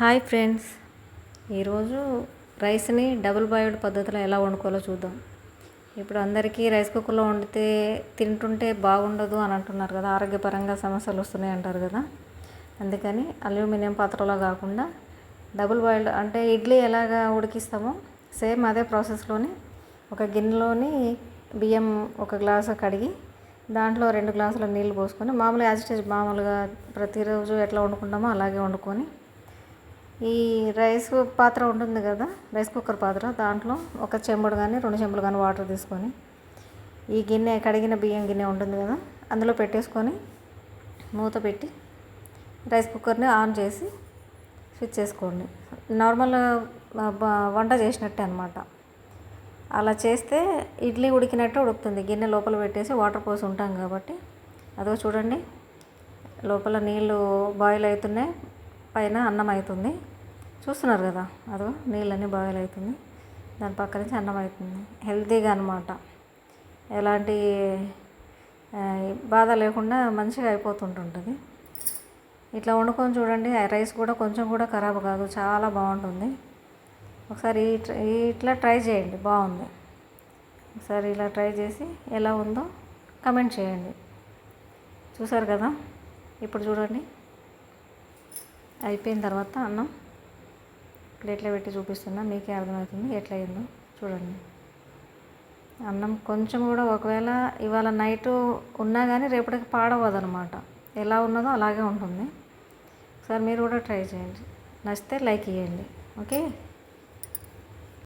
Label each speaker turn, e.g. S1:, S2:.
S1: Hi friends. ఈరోజు రైస్ని double boiled పద్ధతిలో ఎలా వండుకోవాలో చూద్దాం. ఇప్పుడు అందరికీ రైస్ కుక్కర్లో వండితే తింటుంటే బాగుండదు అని అంటున్నారు కదా ఆరోగ్యపరంగా సమస్యలు వస్తున్నాయి అంటారు కదా. అందుకని అల్యూమినియం పాత్రలో కాకుండా డబుల్ బాయిల్డ్ అంటే ఇడ్లీ ఎలాగా ఉడికిస్తామో సేమ్ అదే ప్రాసెస్లోని ఒక గిన్నెలోని బియ్యం ఒక గ్లాసు కడిగి దాంట్లో రెండు గ్లాసుల నీళ్ళు పోసుకొని మామూలుగా యాజిటేజ్ మామూలుగా ప్రతిరోజు ఎట్లా వండుకుంటామో అలాగే వండుకొని ఈ రైస్ పాత్ర ఉంటుంది కదా రైస్ కుక్కర్ పాత్ర దాంట్లో ఒక చెంబుడు కానీ రెండు చెంబులు కానీ వాటర్ తీసుకొని ఈ గిన్నె కడిగిన బియ్యం గిన్నె ఉంటుంది కదా అందులో పెట్టేసుకొని మూత పెట్టి రైస్ కుక్కర్ని ఆన్ చేసి స్విచ్ చేసుకోండి. నార్మల్ వంట చేసినట్టే అనమాట అలా చేస్తే ఇడ్లీ ఉడికినట్టు ఉడుకుతుంది. గిన్నె లోపల పెట్టేసి వాటర్ పోసి ఉంటాం కాబట్టి. అదో చూడండి లోపల నీళ్ళు బాయిల్ అవుతున్నాయి పైన అన్నం అవుతుంది. చూస్తున్నారు కదా అదో నీళ్ళన్నీ బాయిల్ అవుతుంది దాని పక్క నుంచి అన్నం అవుతుంది. హెల్తీగా అనమాట ఎలాంటి బాధ లేకుండా మంచిగా అయిపోతుంటుంటుంది. ఇట్లా వండుకొని చూడండి రైస్ కూడా కొంచెం కూడా ఖరాబ్ కాదు చాలా బాగుంటుంది. ఒకసారి ఈ ఇట్లా ట్రై చేయండి బాగుంది. ఒకసారి ఇలా ట్రై చేసి ఎలా ఉందో కమెంట్ చేయండి. చూసారు కదా? ఇప్పుడు చూడండి. అయిపోయిన తర్వాత అన్నం ప్లేట్లో పెట్టి చూపిస్తున్నా మీకే అర్థమవుతుంది ఎట్లా అయిందో. చూడండి. అన్నం కొంచెం కూడా ఒకవేళ ఇవాళ నైట్ ఉన్నా కానీ రేపటికి పాడవదనమాట ఎలా ఉన్నదో అలాగే ఉంటుంది. ఒకసారి మీరు కూడా ట్రై చేయండి. నచ్చితే లైక్ ఇవ్వండి ఓకే?